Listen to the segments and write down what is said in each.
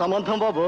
సంబంధం బాబు?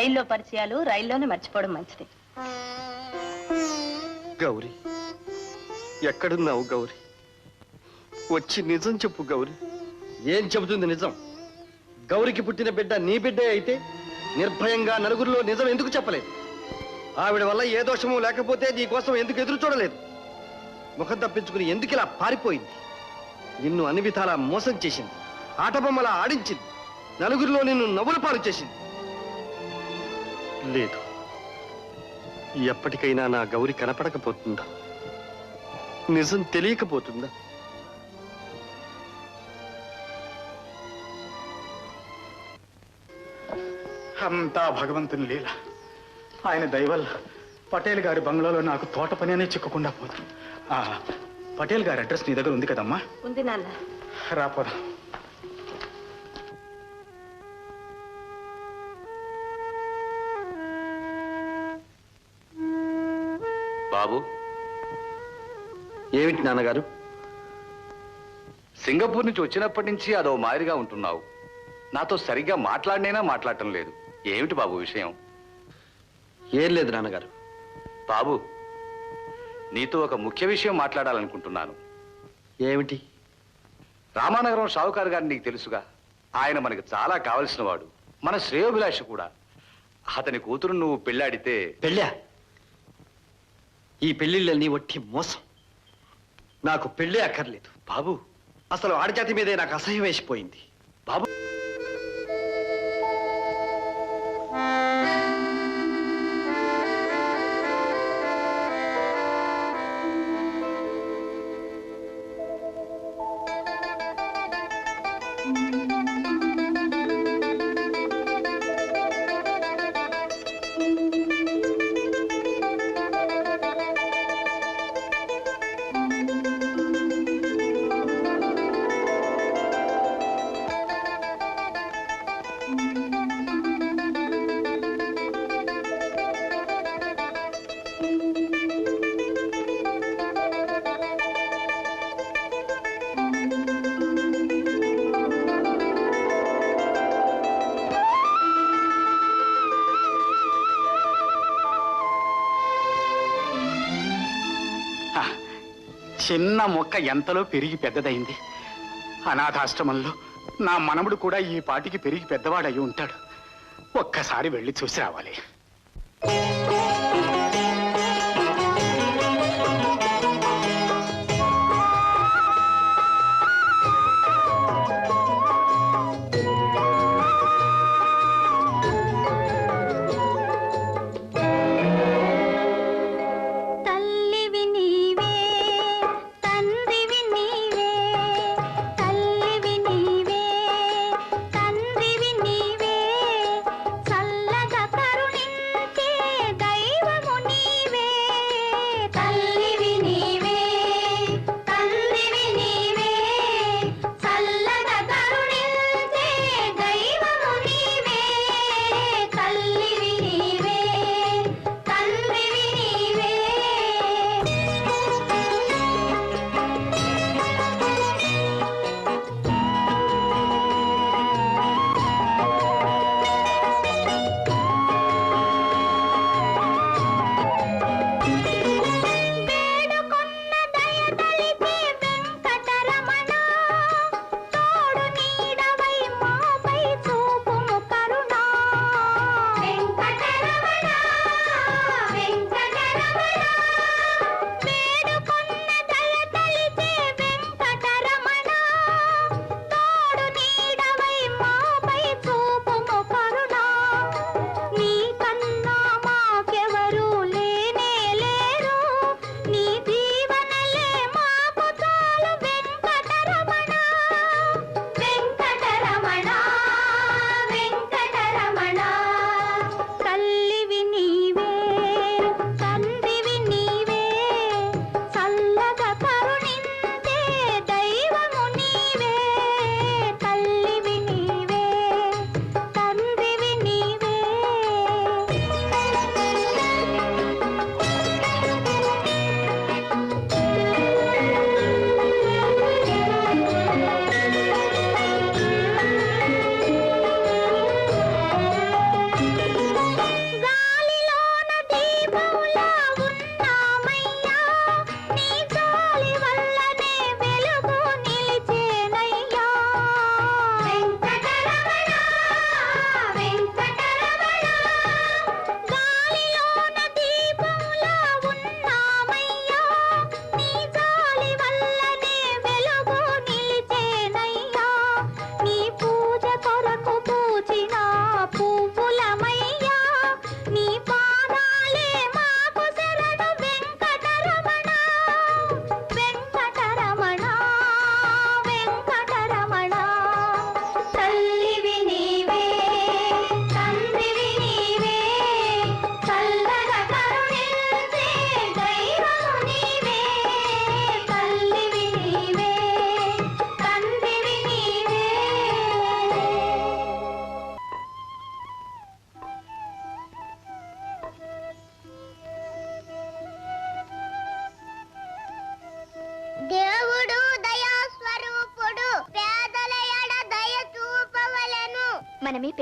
రైల్లో పరిచయాలు రైల్లోనే మర్చిపోవడం మంచిది. గౌరీ ఎక్కడున్నావు గౌరీ? వచ్చి నిజం చెప్పు గౌరీ. ఏం చెబుతుంది నిజం? గౌరికి పుట్టిన బిడ్డ నీ బిడ్డే అయితే నిర్భయంగా నలుగురిలో నిజం ఎందుకు చెప్పలేదు? ఆవిడ వల్ల ఏ దోషము లేకపోతే నీ కోసం ఎందుకు ఎదురు చూడలేదు? ముఖం తప్పించుకుని ఎందుకు ఇలా పారిపోయింది? నిన్ను అన్ని విధాలా మోసం చేసింది. ఆటబొమ్మలా ఆడించింది. నలుగురిలో నిన్ను నవ్వుల పాలు చేసింది. లేదు. ఎప్పటికైనా నా గౌరి కనపడకపోతుందా? నిజం తెలియకపోతుందా? అంతా భగవంతుని లీల. ఆయన దయవల్ల పటేల్ గారి బంగ్లాలో నాకు తోట పని అనే చిక్కకుండా పోదు ఆ, పటేల్ గారి అడ్రస్ నీ దగ్గర ఉంది కదమ్మా? ఉంది నాన్న. రాపోదా బాబు. ఏమిటి నాన్నగారు? సింగపూర్ నుంచి వచ్చినప్పటి నుంచి అదో మాదిరిగా ఉంటున్నావు. నాతో సరిగ్గా మాట్లాడినైనా మాట్లాడటం లేదు. ఏమిటి బాబు విషయం? ఏం లేదు నాన్నగారు. బాబు నీతో ఒక ముఖ్య విషయం మాట్లాడాలనుకుంటున్నాను. ఏమిటి? రామానగరం షావుకారు గారిని నీకు తెలుసుగా. ఆయన మనకి చాలా కావలసిన వాడు మన శ్రేయోభిలాష కూడా. అతని కూతురు నువ్వు పెళ్ళాడితే పెళ్ళా? ఈ పెళ్ళిళ్ళని ఒట్టి మోసం. నాకు పెళ్ళే అక్కర్లేదు. బాబు అసలు ఆడజాతి మీదే నాకు అసహ్యం వేసిపోయింది. బాబు. ఆ, చిన్న మొక్క ఎంతలో పెరిగి పెద్దదైంది? అనాథాశ్రమంలో నా మనముడు కూడా ఈ పాటికి పెరిగి పెద్దవాడయి ఉంటాడు. ఒక్కసారి వెళ్ళి చూసి రావాలి.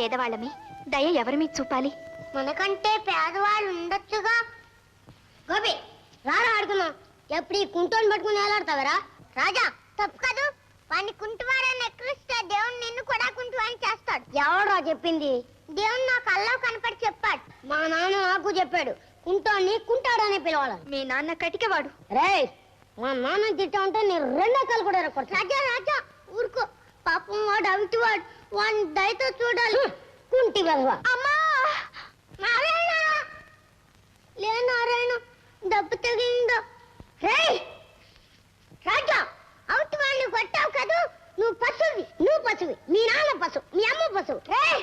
పేదవాళ్ళమే. దయ ఎవరి మీద చూపాలి? మనకంటే పేదవాళ్ళు ఉండొచ్చుగా. గోపి రారా ఆడుకుందాం. ఎప్పుడు ఈ కుంటోని పట్టుకుని వేలాడతావరా? రాజా తప్పు కాదు. వాడిని కుంటువారని ఎక్కిస్తే దేవుడు నిన్ను కూడా కుంటువారని చేస్తాడు. ఎవడరా చెప్పింది? దేవుడు నా కల్లో కనపడి చెప్పాడు. మా నాన్న నాకు చెప్పాడు కుంటోని కుంటాడని పిలవాలి మీ నాన్న కటికవాడు. రే మా నాన్న తిట్టా ఉంటే నేను రెండో కాలు కూడా. రాజా రాజా ఊరుకో. పాపం వాడు అవిటి వాడు. వాడిని దయతో చూడాలి. కుంటి వెధవ. అమ్మా! నారాయణ! లే నారాయణ దెబ్బ తగిలిందో. రే రాజా! అవుట్ వాళ్ళు కొట్టావు కదూ? నువ్వు పశువి. నువ్వు పశువి. మీ నాన్న పశువు. మీ అమ్మ పశువు. రే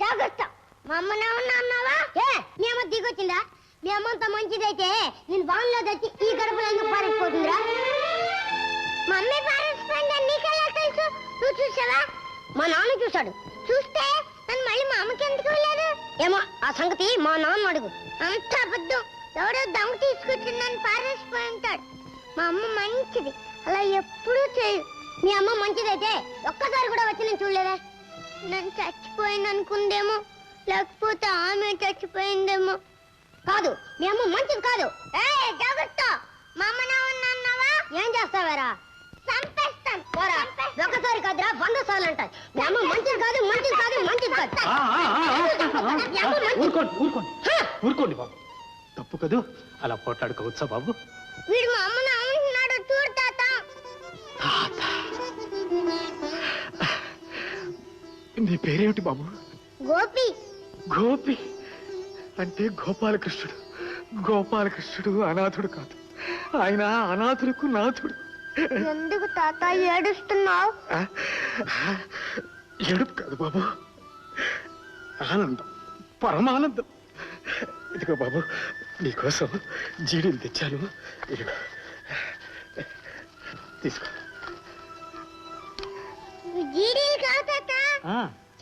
జాగ్రత్త. మా అమ్మ నాన్న అన్నావా? ఏ? మీ అమ్మ దిగొచ్చిందా? మీ అమ్మంత మంచిదైతే నేను బాగులో తెచ్చి ఈ గడపలో పారిపోతుందిరా? చూసావా మా నాన్న చూశాడు. చూస్తే నన్ను మళ్ళీ మా అమ్మకి ఎందుకు వెళ్ళాడు ఏమో ఆ సంగతి మా నాన్న అడుగు. అంత అబద్ధం. ఎవడో దమ్ము తీసుకొచ్చిందని పారేసిపోయి ఉంటాడు. మా అమ్మ మంచిది. అలా ఎప్పుడూ చేయదు. మీ అమ్మ మంచిదైతే ఒక్కసారి కూడా వచ్చి నేను చూడలేదా? నన్ను చచ్చిపోయింది అనుకుందేమో లేకపోతే ఆమె చచ్చిపోయిందేమో. కాదు మీ అమ్మ కదూ అలా పోట్లాడుకోవచ్చా బాబు? వీడు మా అమ్మను అమ్ముతున్నాడు చూడు తాత. నీ పేరేమిటి బాబు? గోపి. గోపి? అంటే గోపాలకృష్ణుడు. గోపాలకృష్ణుడు అనాథుడు కాదు. ఆయన అనాథులకు నాథుడు. ఎందుకు తాత ఏడుస్తున్నావు? ఏడుపు కాదు బాబు. ఆనందం. పరమానందం. ఇదిగో బాబు నీకోసం జీడీలు తెచ్చాను. తీసుకో.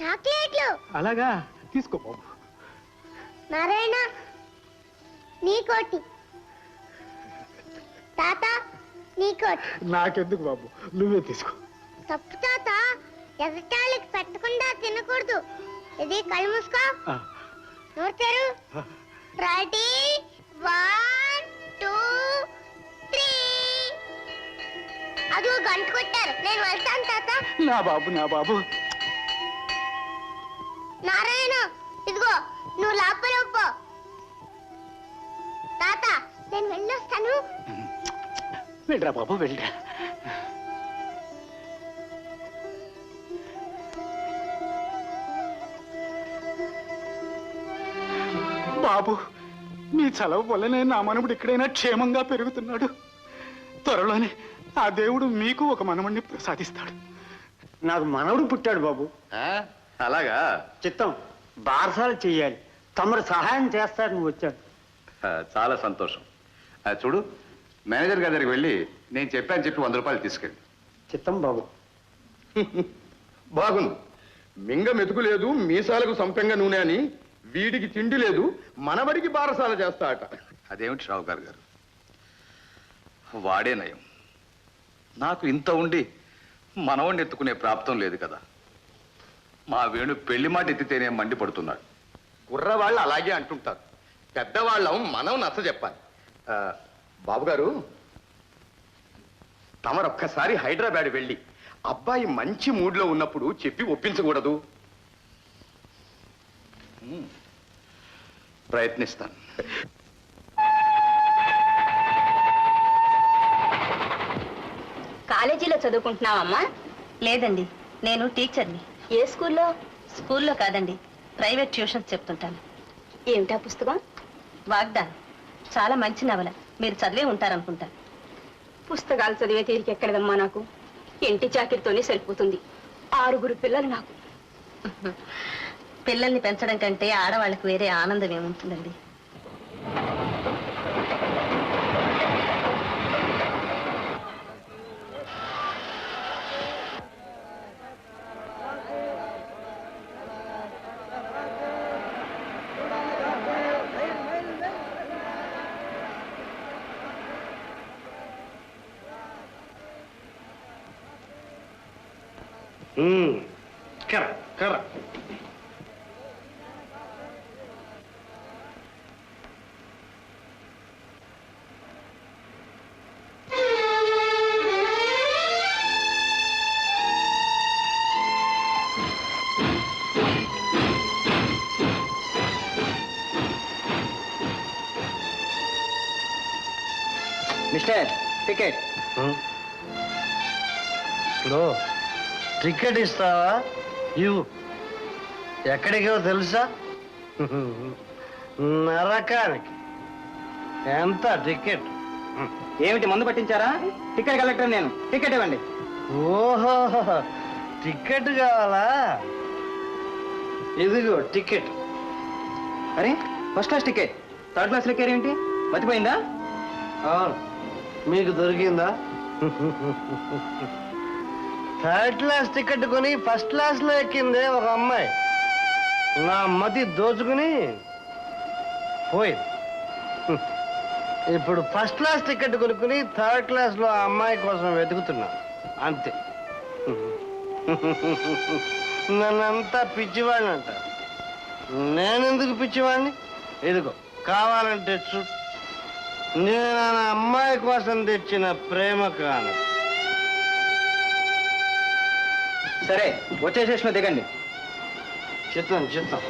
చాక్లెట్లు. అలాగా తీసుకో బాబు. నారాయణ నీకోటి. తాత నీకోటి. నాకెందుకు బాబు? నువ్వే తీసుకో. తప్పు తాత. ఎగటాళ్ళకి పెట్టకుండా తినకూడదు. ఇది కళ్ళు మూసుకో. నోరు తెరు. రెడీ? One two three. అదిగో గంట కొట్టారు. నేను వెళ్తాను తాత. నా బాబు నా బాబు. నారాయణ ఇదిగో నువ్వు లోపల పో. తాత నేను వెళ్ళొస్తాను. వెళ్ళరా బాబు వెళ్ళరా. బాబు నీ చలవ వల్లనే నా మనవుడు ఎక్కడైనా క్షేమంగా పెరుగుతున్నాడు. త్వరలోనే ఆ దేవుడు మీకు ఒక మనవణ్ణి ప్రసాదిస్తాడు. నాకు మనవడు పుట్టాడు బాబు. ఆ, అలాగా? చిత్తం బారసాలు చెయ్యాలి. తమరు సహాయం చేస్తారని వచ్చాడు. ఆ, చాలా సంతోషం. ఆ, చూడు మేనేజర్ గారి దగ్గరికి వెళ్ళి నేను చెప్పాను చెప్పి వంద రూపాయలు తీసుకెళ్ళి. చిత్తం బాబు. బాగుంది. మింగ మెతుకు లేదు మీసాలకు సంపెంగ నూనె అని వీడికి తిండి లేదు మనబడికి బారసాల చేస్తా అట అదేమిటి షావుకార్ గారు? వాడే నయం. నాకు ఇంత ఉండి మనవణ్ణి ఎత్తుకునే ప్రాప్తం లేదు కదా. మా వేణు పెళ్ళి మాట ఎత్తితేనే మండిపడుతున్నాడు. కుర్రవాళ్ళు అలాగే అంటుంటారు. పెద్దవాళ్ళం మనం నచ్చ చెప్పాలి. బాబుగారు తమరొక్కసారి హైదరాబాద్ వెళ్ళి అబ్బాయి మంచి మూడ్లో ఉన్నప్పుడు చెప్పి ఒప్పించకూడదు. ప్రయత్నిస్తాను. కాలేజీలో చదువుకుంటున్నావమ్మా? లేదండి నేను టీచర్ని. ఏ స్కూల్లో? స్కూల్లో కాదండి ప్రైవేట్ ట్యూషన్స్ చెప్తుంటాను. ఏమిటా పుస్తకం? వాగ్దానం. చాలా మంచి నవల. మీరు చదివే ఉంటారనుకుంటా. పుస్తకాలు చదివే తీరిక ఎక్కడదమ్మా నాకు. ఇంటి చాకిరితోనే సరిపోతుంది. ఆరుగురు పిల్లలు నాకు. పిల్లల్ని పెంచడం కంటే ఆడవాళ్ళకి వేరే ఆనందం ఏముంటుందండి? కర కర మిస్టర్ టికెట్. లో టికెట్ ఇస్తావా? ఇవ్వు ఎక్కడికో తెలుసా? నరకానికి. ఎంత టికెట్? ఏమిటి మందు పట్టించారా? టికెట్ కలెక్టర్ నేను. టికెట్ ఇవ్వండి. ఓహో టికెట్ కావాలా? ఇదిగో టికెట్. అరే first class ticket. Third class ఏంటి మర్చిపోయిందా అవును. మీకు దొరికిందా? థర్డ్ క్లాస్ టికెట్ కొని ఫస్ట్ క్లాస్లో ఎక్కిందే ఒక అమ్మాయి. నా మతి దోచుకుని పోయింది. ఇప్పుడు ఫస్ట్ క్లాస్ టికెట్ కొనుక్కుని థర్డ్ క్లాస్లో ఆ అమ్మాయి కోసం వెతుకుతున్నా. అంతే. నన్నంతా పిచ్చివాడిని అంట నేనెందుకు పిచ్చివాడిని? ఇదిగో కావాలంటే చూ నేను ఆ అమ్మాయి కోసం తెచ్చిన ప్రేమ కాను సరే వచ్చే దిగండి. చిత్తం చిత్తం.